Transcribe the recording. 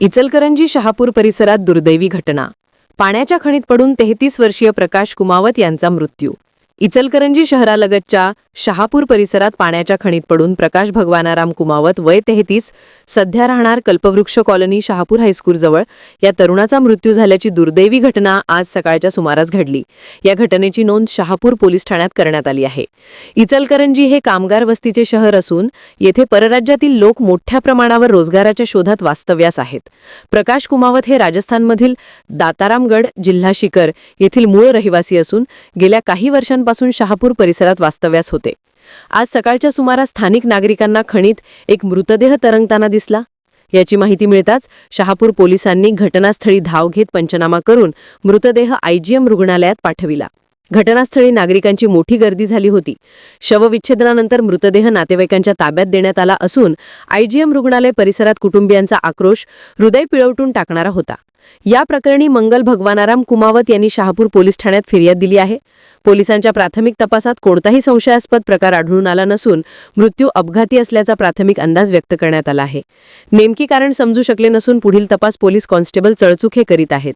इचलकरंजी शहापूर परिसरात दुर्दैवी घटना. पाण्याच्या खणीत पडून तेहतीस वर्षीय प्रकाश कुमावत यांचा मृत्यू. इचलकरंजी शहरालगतच्या शहापूर परिसरात पाण्याच्या खणीत पडून प्रकाश भगवानाराम कुमावत वय तेहतीस सध्या राहणार कल्पवृक्ष कॉलनी शहापूर हायस्कूलजवळ या तरुणाचा मृत्यू झाल्याची दुर्दैवी घटना आज सकाळच्या सुमारास घडली. या घटनेची नोंद शहापूर पोलीस ठाण्यात करण्यात आली आहे. इचलकरंजी हे कामगार वस्तीचे शहर असून येथे परराज्यातील लोक मोठ्या प्रमाणावर रोजगाराच्या शोधात वास्तव्यास आहेत. प्रकाश कुमावत हे राजस्थानमधील दातारामगड जिल्हा शिकर येथील मूळ रहिवासी असून गेल्या काही वर्षांपासून शहापूर परिसरात वास्तव्यास होते. आज सकाळच्या सुमारास स्थानिक नागरिकांना खणीत एक मृतदेह तरंगताना दिसला. याची माहिती मिळताच शहापूर पोलिसांनी घटनास्थळी धाव घेत पंचनामा करून मृतदेह आयजीएम रुग्णालयात पाठविला. घटनास्थळी नागरिकांची मोठी गर्दी झाली होती. शवविच्छेदनानंतर मृतदेह नातेवाईकांच्या ताब्यात देण्यात आला असून आयजीएम रुग्णालय परिसरात कुटुंबियांचा आक्रोश हृदय पिळवटून टाकणारा होता. या प्रकरणी मंगल भगवानाराम कुमावत यांनी शहापूर पोलीस ठाण्यात फिर्याद दिली आहे. पोलिसांच्या प्राथमिक तपासात कोणताही संशयास्पद प्रकार आढळून आला नसून मृत्यू अपघाती असल्याचा प्राथमिक अंदाज व्यक्त करण्यात आला आहे. नेमकी कारण समजू शकले नसून पुढील तपास पोलीस कॉन्स्टेबल चळचुखे करीत आहेत.